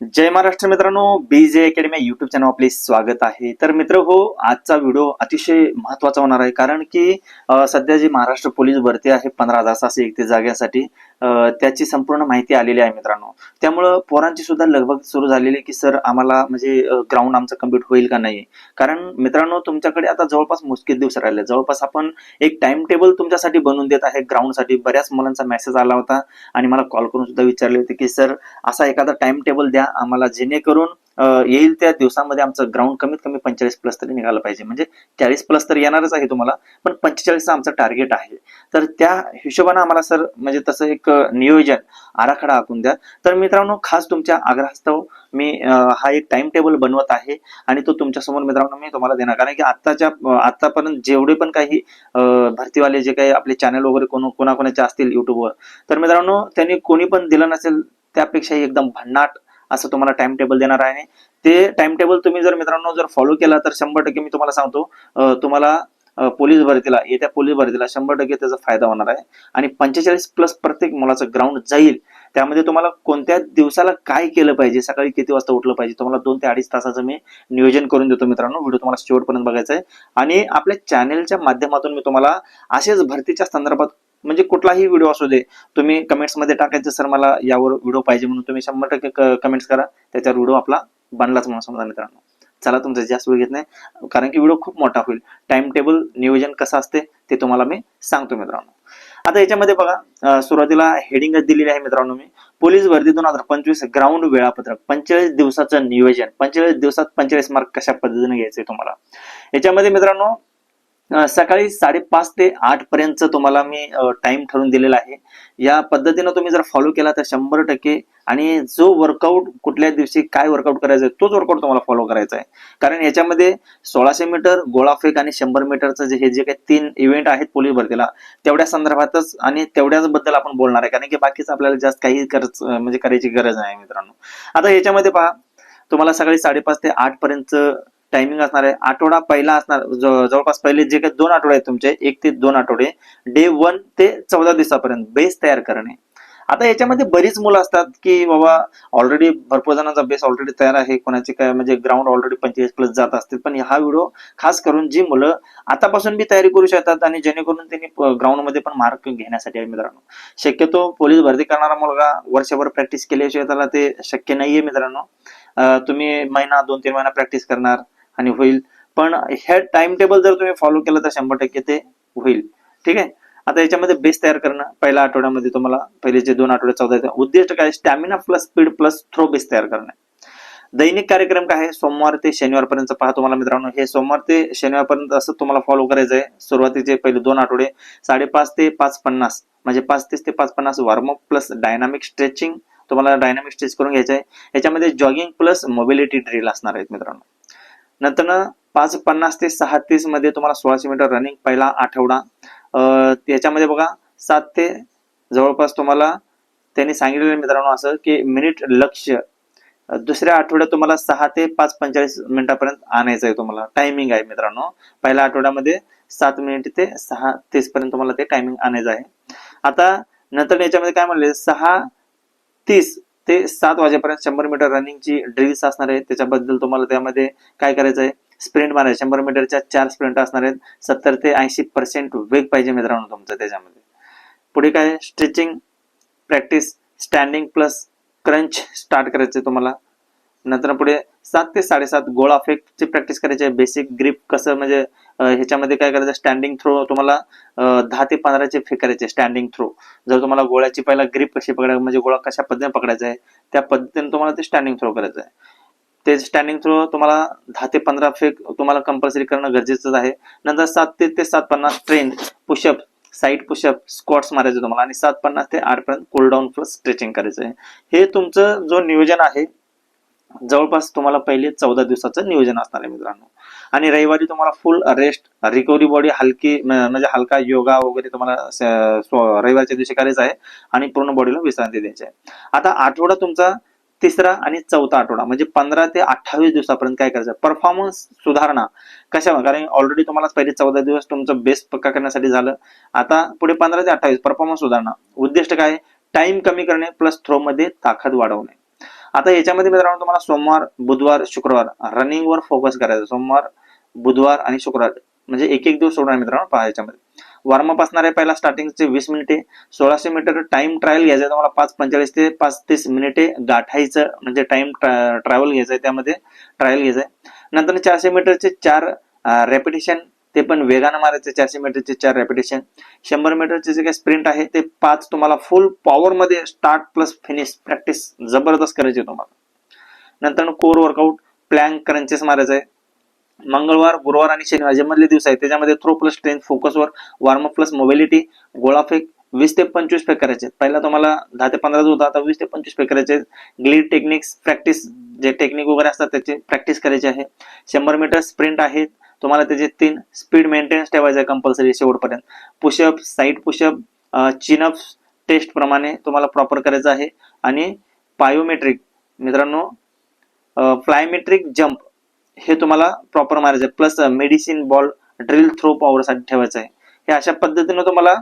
जय महाराष्ट्र मित्रांनो बीजे academy YouTube channel आपले स्वागत आहे. तर मित्र हो आजचा व्हिडिओ अतिशय महत्त्वाचा होणार आहे कारण की सध्या जी महाराष्ट्र पोलीस भरती आहे पंधरा हजार सहाशे एकतीस ते जाग्यासाठी त्याची संपूर्ण माहिती आलेली आहे मित्रांनो. त्यामुळं पोरांची सुद्धा लगबग सुरू झालेली आहे की सर आम्हाला म्हणजे ग्राउंड आमचं कंप्लीट होईल का नाही? कारण मित्रांनो तुमच्याकडे आता जवळपास मुश्किल दिवस राहिले. जवळपास आपण एक टाइम टेबल तुमच्यासाठी बनवून देत आहे ग्राउंडसाठी बऱ्याच मुलांचा मेसेज आला होता आणि मला कॉल करून सुद्धा विचारले होते की सर असा एखादा टाइम टेबल द्या आम्हाला जेणेकरून येईल त्या दिवसामध्ये आमचं ग्राउंड कमीत कमी पंचेचाळीस प्लस तरी निघालं पाहिजे. म्हणजे चाळीस प्लस तर येणारच आहे तुम्हाला पण पंचेचाळीसचा आमचं टार्गेट आहे. तर त्या हिशोबानं आम्हाला सर म्हणजे तसं एक नियोजन आराखडा आखून द्या. तर मित्रांनो खास तुमच्या आग्रहास्तव मी हा एक टाइम टेबल बनवत आहे आणि तो तुमच्यासमोर मित्रांनो मी तुम्हाला देणार. कारण की आताच्या आतापर्यंत जेवढे पण काही भरतीवाले जे काही आपले चॅनल वगैरे कोण कोणाकोणाचे असतील युट्यूबवर तर मित्रांनो त्यांनी कोणी पण दिलं नसेल त्यापेक्षाही एकदम भन्नाट असं तुम्हाला टाइम टेबल देणार आहे. ते टाइम टेबल तुम्ही जर मित्रांनो जर फॉलो केला तर शंभर टक्के मी तुम्हाला सांगतो तुम्हाला पोलीस भरतीला येत्या पोलीस भरतीला शंभर टक्के त्याचा फायदा होणार आहे. आणि पंचेचाळीस प्लस प्रत्येक मुलाचं ग्राउंड जाईल. त्यामध्ये तुम्हाला कोणत्या दिवसाला काय केलं पाहिजे सकाळी किती वाजता उठलं पाहिजे तुम्हाला दोन ते अडीच तासाचं मी नियोजन करून देतो मित्रांनो. व्हिडिओ तुम्हाला शेवटपर्यंत बघायचा आहे. आणि आपल्या चॅनेलच्या माध्यमातून मी तुम्हाला असेच भरतीच्या संदर्भात म्हणजे कुठलाही व्हिडिओ असू दे तुम्ही कमेंट्समध्ये टाकायचं सर मला यावर व्हिडिओ पाहिजे म्हणून तुम्ही शंभर टक्के कमेंट्स करा. त्याच्यावर व्हिडिओ आपला बनलाच म्हणून समजा मित्रांनो. चला तुमचा जास्त वेळ घेत नाही कारण की व्हिडिओ खूप मोठा होईल. टाइम टेबल नियोजन कसं असते ते तुम्हाला मी सांगतो मित्रांनो. आता याच्यामध्ये बघा सुरुवातीला हेडिंगच दिलेली आहे मित्रांनो मी. पोलीस भरती दोन हजार पंचवीस ग्राउंड वेळापत्रक पंचेचाळीस दिवसाचं नियोजन पंचेचाळीस दिवसात पंचेचाळीस मार्क कशा पद्धतीने घ्यायचे तुम्हाला. याच्यामध्ये मित्रांनो सकाळी साडेपाच ते आठ पर्यंत तुम्हाला मी टाइम ठरवून दिलेला आहे. या पद्धतीनं तुम्ही जर फॉलो केला तर शंभर टक्के आणि जो वर्कआउट कुठल्या दिवशी काय वर्कआउट करायचा आहे तोच वर्कआउट तुम्हाला फॉलो करायचा आहे कारण याच्यामध्ये सोळाशे मीटर गोळाफेक आणि शंभर मीटरचं जे हे जे काही तीन इव्हेंट आहेत पोलीस भरतीला तेवढ्या संदर्भातच आणि तेवढ्याच बद्दल आपण बोलणार आहे. कारण की बाकीचं आपल्याला जास्त काही गरज म्हणजे करायची गरज नाही मित्रांनो. आता याच्यामध्ये पहा तुम्हाला सकाळी साडेपाच ते आठ पर्यंत टायमिंग असणार आहे. आठवडा पहिला असणार जवळपास पहिले जे काही दोन आठवडे आहेत तुमचे एक ते दोन आठवडे डे वन ते चौदा दिवसापर्यंत बेस तयार करणे. आता याच्यामध्ये बरीच मुलं असतात की बाबा ऑलरेडी भरपूर जणांचा बेस ऑलरेडी तयार आहे. कोणाचे काय म्हणजे ग्राउंड ऑलरेडी पंचेचाळीस प्लस जात असतील. पण हा व्हिडिओ खास करून जी मुलं आतापासून बी तयारी करू शकतात आणि जेणेकरून त्यांनी ग्राउंडमध्ये पण मार्क घेण्यासाठी आहे मित्रांनो. शक्यतो पोलीस भरती करणारा मुलगा वर्षभर प्रॅक्टिस केल्याशिवाय त्याला ते शक्य नाहीये मित्रांनो. तुम्ही महिना दोन तीन महिना प्रॅक्टिस करणार. आणि होईल. पण ह्या टाइम टेबल जर तुम्ही फॉलो केलं तर शंभर टक्के ते होईल. ठीक आहे? आता याच्यामध्ये बेस तयार करणं पहिल्या आठवड्यामध्ये तुम्हाला पहिले जे दोन आठवडे चौदा येतात. उद्दिष्ट काय? Stamina plus speed plus throw base तयार करणं. दैनिक कार्यक्रम काय आहे? सोमवार ते शनिवारपर्यंत पहा तुम्हाला मित्रांनो. हे सोमवार ते शनिवारपर्यंत असं तुम्हाला फॉलो करायचं आहे सुरुवातीचे पहिले दोन आठवडे साडेपाच ते पाच पन्नास. म्हणजे पाच तीस ते पाच पन्नास warm up plus dynamic stretching तुम्हाला डायनामिक स्ट्रेच करून घ्यायचं आहे याच्यामध्ये जॉगिंग प्लस मोबिलिटी ड्रिल असणार आहेत मित्रांनो. नंतर पाच पन्नास ते सहा तीसमध्ये तुम्हाला सोळाशे मीटर रनिंग पहिला आठवडा. अं, याच्यामध्ये बघा सात ते जवळपास तुम्हाला त्यांनी सांगितलेलं मित्रांनो असं की मिनिट लक्ष दुसऱ्या आठवड्यात तुम्हाला सहा ते पाच पंचेचाळीस मिनिटापर्यंत आणायचं आहे तुम्हाला. टायमिंग आहे मित्रांनो. पहिल्या आठवड्यामध्ये सात मिनिट ते सहा तीस पर्यंत तुम्हाला ते टायमिंग आणायचं आहे. आता नंतर याच्यामध्ये काय म्हणले? सहा तीस ते सात वाजेपर्यंत शंभर मीटर रनिंगची ड्रिल्स असणार आहे त्याच्याबद्दल तुम्हाला त्यामध्ये काय करायचं आहे? स्प्रिंट मारायचं. शंभर मीटरच्या चार स्प्रिंट असणार आहेत. सत्तर ते ऐंशी पर्सेंट वेग पाहिजे मित्रांनो तुमचं त्याच्यामध्ये. पुढे काय? Stretching practice standing plus crunch start करायचं तुम्हाला. नंतर पुढे सात ते साडेसात गोळा फेकची प्रॅक्टिस करायची आहे. बेसिक ग्रीप कसं म्हणजे ह्याच्यामध्ये काय करायचं? स्टँडिंग थ्रो तुम्हाला दहा ते पंधराचे फेक करायचे स्टँडिंग थ्रो जर तुम्हाला गोळ्याची पहिला ग्रिप कशी पकडायची म्हणजे गोळा कशा पद्धतीने पकडायचा आहे त्या पद्धतीने तुम्हाला ते स्टँडिंग थ्रो करायचं आहे. ते स्टँडिंग थ्रो तुम्हाला दहा ते पंधरा फेक तुम्हाला कंपल्सरी करणं गरजेचंच आहे. नंतर सात ते ते सात पन्नास train pushup side pushup squats मारायचे तुम्हाला. आणि सात पन्नास ते आठ पर्यंत डाऊन प्लस स्ट्रेचिंग करायचं आहे. हे तुमचं जो नियोजन आहे जवळपास तुम्हाला पहिले चौदा दिवसाचं नियोजन असणार आहे मित्रांनो. आणि रविवारी तुम्हाला फुल रेस्ट रिकव्हरी बॉडी हलकी म्हणजे हलका योगा वगैरे तुम्हाला रविवारच्या दिवशी करायचं आहे आणि पूर्ण बॉडीला विश्रांती द्यायची आहे. आता आठवडा तुमचा तिसरा आणि चौथा आठवडा म्हणजे पंधरा ते अठ्ठावीस दिवसापर्यंत काय करायचं परफॉर्मन्स सुधारणा कशा कारण ऑलरेडी तुम्हाला पहिले चौदा दिवस तुमचं बेस्ट पक्का करण्यासाठी झालं. आता पुढे पंधरा ते अठ्ठावीस परफॉर्मन्स सुधारणा. उद्दिष्ट काय? टाइम कमी करणे प्लस थ्रो मध्ये ताकद वाढवणे. आता याच्यामध्ये मित्रांनो तुम्हाला सोमवार बुधवार शुक्रवार रनिंगवर फोकस करायचं सोमवार बुधवार आणि शुक्रवार म्हणजे एक एक दिवस सोडणार मित्रांनो पहा याच्यामध्ये. वॉर्मअप असणार आहे पहिला स्टार्टिंगचे वीस मिनिटे सोळाशे मीटर टाइम ट्रायल घ्यायचं आहे तुम्हाला. पाच पंचेचाळीस ते पाच तीस मिनिटे गाठायचं म्हणजे टाइम ट्रॅव्हल घ्यायचं आहे त्यामध्ये. ट्रायल घ्यायचं आहे. नंतर चारशे मीटरचे चार रेपिटेशन ते पण वेगानं मारायचे चारशे मीटरचे चार रेपिटेशन शंभर मीटरचे जे काही स्प्रिंट आहे ते पाच तुम्हाला फुल पॉवर मध्ये स्टार्ट प्लस फिनिश प्रॅक्टिस जबरदस्त करायची आहे तुम्हाला. नंतर कोर वर्कआउट प्लॅन क्रंचेस मारायचं. आहे मंगळवार गुरुवार आणि शनिवार जे मधले दिवस आहेत त्याच्यामध्ये थ्रो प्लस स्ट्रेंथ फोकसवर वॉर्मअप प्लस मोबिलिटी गोळाफेक वीस ते पंचवीस फेक करायचे. पहिला तुम्हाला दहा ते पंधरा होता आता वीस ते पंचवीस फेक करायचे. ग्लीड टेक्निक्स प्रॅक्टिस जे टेक्निक वगैरे असतात त्याची प्रॅक्टिस करायची आहे. शंभर मीटर स्प्रिंट आहेत तुम्हाला त्याचे तीन स्पीड मेंटेनन्स ठेवायचं आहे कंपल्सरी शेवटपर्यंत. Pushup side pushup chinup test प्रमाणे तुम्हाला प्रॉपर करायचं आहे. आणि पायोमेट्रिक मित्रांनो फ्लायमेट्रिक जम्प हे तुम्हाला प्रॉपर मारायचं आहे. Plus medicine ball drill throw पॉवरसाठी ठेवायचं आहे. हे अशा पद्धतीने तुम्हाला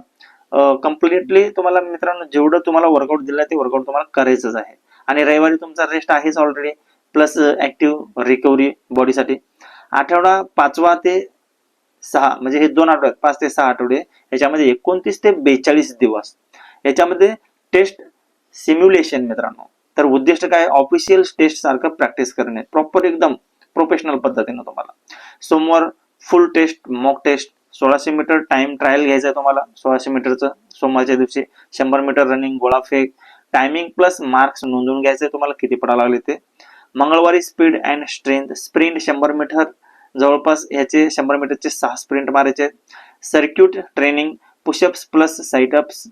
कम्प्लिटली तुम्हाला मित्रांनो जेवढं तुम्हाला वर्कआउट दिलं ते वर्कआउट तुम्हाला करायचंच आहे. आणि रविवारी तुमचा रेस्ट आहेच ऑलरेडी प्लस ऍक्टिव्ह रिकव्हरी बॉडीसाठी आठवडा पाचवा ते सहा म्हणजे हे दोन आठवड्यात पाच ते सहा आठवडे याच्यामध्ये एकोणतीस ते बेचाळीस दिवस. याच्यामध्ये टेस्ट सिम्युलेशन मित्रांनो. तर उद्दिष्ट काय? ऑफिशियल टेस्ट सारखं प्रॅक्टिस करणे. प्रॉपर एकदम प्रोफेशनल पद्धतीनं तुम्हाला. सोमवार फुल टेस्ट मॉक टेस्ट सोळाशे मीटर टाइम ट्रायल घ्यायचं आहे तुम्हाला. सोळाशे मीटरचं सोमवारच्या दिवशी शंभर मीटर रनिंग गोळाफेक टायमिंग प्लस मार्क्स नोंदवून घ्यायचे तुम्हाला. किती पडा लागले ते? मंगळवारी स्पीड अँड स्ट्रेंथ स्प्रिंट शंभर मीटर जवळपास ह्याचे शंभर मीटरचे सहा स्प्रिंट मारायचे. Circuit training pushups plus situps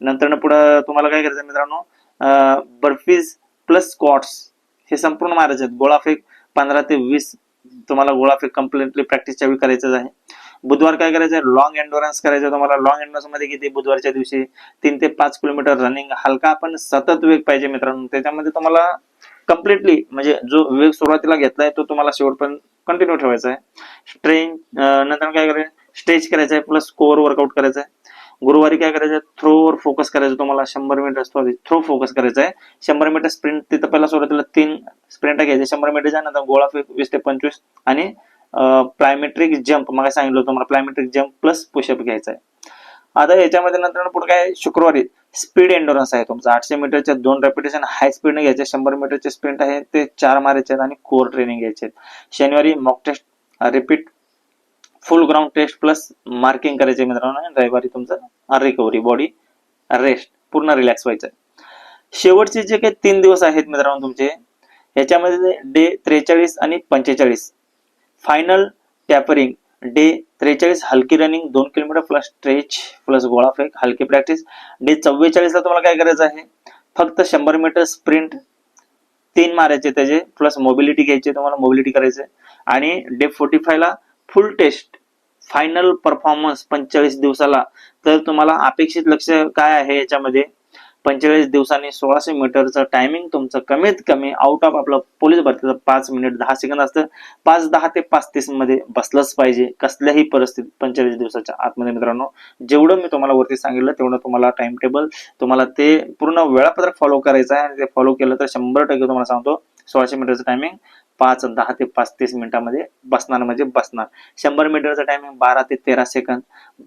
नंतर पुढं तुम्हाला काय करायचं मित्रांनो? बर्फीज प्लस स्क्वॉट्स हे संपूर्ण मारायचे आहेत. गोळाफेक पंधरा ते वीस तुम्हाला गोळाफेक कम्प्लिटली प्रॅक्टिसच्या वेळी करायचं आहे. बुधवार काय करायचं आहे? लॉंग एन्डोरन्स करायचं तुम्हाला. लॉंग एन्डोरन्समध्ये किती? बुधवारच्या दिवशी तीन ते पाच किलोमीटर रनिंग हलका पण सतत वेग पाहिजे मित्रांनो. त्याच्यामध्ये तुम्हाला कम्प्लिटली म्हणजे जो वेग सुरुवातीला घेतलाय तो तुम्हाला शेवटपर्यंत कंटिन्यू ठेवायचा आहे. स्ट्रेन नंतर काय करायचं? स्ट्रेच करायचं आहे प्लस कोअर वर्कआउट करायचं आहे. गुरुवारी काय करायचं थ्रोवर फोकस करायचं तुम्हाला. शंभर मीटर सॉरी थ्रो फोकस करायचं आहे. शंभर मीटर स्प्रिंट तिथं पहिला सुरुवातीला तीन स्प्रिंट घ्यायचे. शंभर मीटरच्या नंतर गोळा फेक वीस ते पंचवीस आणि प्लायमेट्रिक जम्प मग सांगितलं होतं तुम्हाला? प्लायमेट्रिक जम्प प्लस पुशअप घ्यायचा आहे. आता याच्यामध्ये नंतर पुढे काय? शुक्रवारी. स्पीड एन्डोरन्स आहे तुमचा. आठशे मीटरच्या दोन रेपिटेशन हाय स्पीडने घ्यायचे. शंभर मीटरचे स्प्रिंट आहे. ते चार मारायचे आहेत आणि कोर ट्रेनिंग घ्यायचे शनिवारी mock test repeat full ground test plus marking करायचे मित्रांनो. आणि रविवारी तुमचं रिकव्हरी बॉडी रेस्ट पूर्ण रिलॅक्स व्हायचं. शेवटचे जे काही तीन दिवस आहेत मित्रांनो तुमचे याच्यामध्ये डे त्रेचाळीस आणि पंचेचाळीस. फायनल टॅपरिंग डे त्रेचाळीस हलकी रनिंग दोन किलोमीटर प्लस स्ट्रेच प्लस गोळाफेक हलकी प्रॅक्टिस डे चव्वेचाळीसला तुम्हाला काय करायचं आहे? फक्त शंभर मीटर स्प्रिंट तीन मारायचे त्याचे प्लस मोबिलिटी घ्यायची तुम्हाला मोबिलिटी करायचे आणि डे फोर्टी फायला फुल टेस्ट फायनल परफॉर्मन्स पंचेचाळीस दिवसाला. तर तुम्हाला अपेक्षित लक्ष काय आहे याच्यामध्ये? पंचेचाळीस दिवसांनी सोळाशे मीटरचं टायमिंग तुमचं कमीत कमी आउट ऑफ आपलं पोलीस भरतीचं पाच मिनिट दहा सेकंद असतं. पाच दहा ते पाच तीसमध्ये बसलंच पाहिजे. कसल्याही परिस्थितीत पंचेचाळीस दिवसाच्या आतमध्ये मित्रांनो जेवढं मी तुम्हाला वरती सांगितलं तेवढं तुम्हाला टाइम टेबल तुम्हाला ते पूर्ण वेळापत्रक फॉलो करायचं आहे. आणि ते फॉलो केलं तर शंभर टक्के तुम्हाला सांगतो सोळाशे मीटरचं टायमिंग पाच दहा ते पाच तीस मिनिटांमध्ये बसणार म्हणजे बसणार. शंभर मीटरचं टायमिंग बारा ते तेरा सेकंद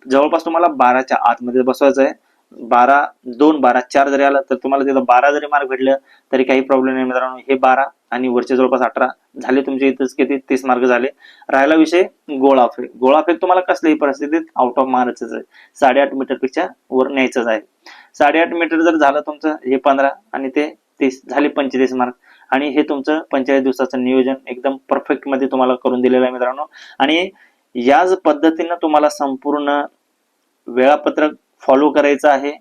जवळपास तुम्हाला बाराच्या आतमध्ये बसवायचं आहे. बारा दोन बारा चार जरी आला तर तुम्हाला तिथं बारा जरी मार्क भेटलं तरी काही प्रॉब्लेम नाही मित्रांनो. हे बारा आणि वरचे जवळपास अठरा झाले तुमचे इथंच किती? तीस मार्क झाले. राहिला विषय गोळाफेक गोळाफेक तुम्हाला कसल्याही परिस्थितीत आउट ऑफ मार्कच आहे. साडेआठ मीटरपेक्षा वर न्यायचंच आहे. साडेआठ मीटर जर झालं तुमचं हे पंधरा आणि ते तीस झाले पंचेचाळीस मार्क आणि हे तुमचं पंचेचाळीस दिवसाचं नियोजन एकदम परफेक्टमध्ये तुम्हाला करून दिलेलं आहे मित्रांनो. आणि याच पद्धतीनं तुम्हाला संपूर्ण वेळापत्रक फॉलो करायचं आहे.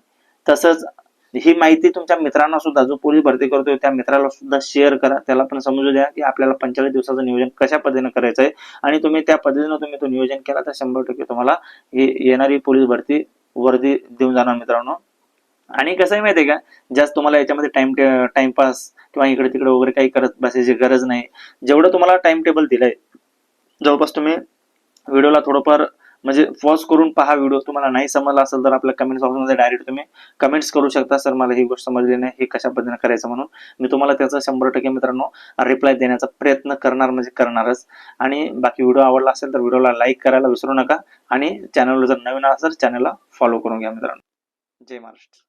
तसंच ही माहिती तुमच्या मित्रांना सुद्धा जो पोलीस भरती करतोय त्या मित्राला सुद्धा शेअर करा. त्याला पण समजू द्या की आपल्याला पंचेचाळीस दिवसाचं नियोजन कशा पद्धतीने करायचं आहे. आणि तुम्ही त्या पद्धतीनं तुम्ही तो नियोजन केला तर शंभर टक्के तुम्हाला ही येणारी पोलीस भरती वर्दी देऊन जाणार मित्रांनो. आणि कसं आहे माहितीये का? जास्त तुम्हाला याच्यामध्ये टाइम टाइमपास किंवा इकडे तिकडे वगैरे काही करत बसायची गरज नाही. जेवढं तुम्हाला टाइम टेबल दिलंय जवळपास तुम्ही व्हिडिओला थोडंफार म्हणजे पॉज करून पहा व्हिडिओ तुम्हाला नाही समजला असेल तर आपल्या कमेंट बॉक्समध्ये डायरेक्ट तुम्ही कमेंट्स करू शकता. सर मला ही गोष्ट समजली नाही. हे कशा पद्धतीने करायचं म्हणून मी तुम्हाला त्याचा शंभर टक्के मित्रांनो रिप्लाय देण्याचा प्रयत्न करणार म्हणजे करणारच. आणि बाकी व्हिडिओ आवडला असेल तर व्हिडिओला लाईक करायला विसरू नका. आणि चॅनलला जर नवीन असेल चॅनलला फॉलो करून घ्या मित्रांनो. जय महाराष्ट्र.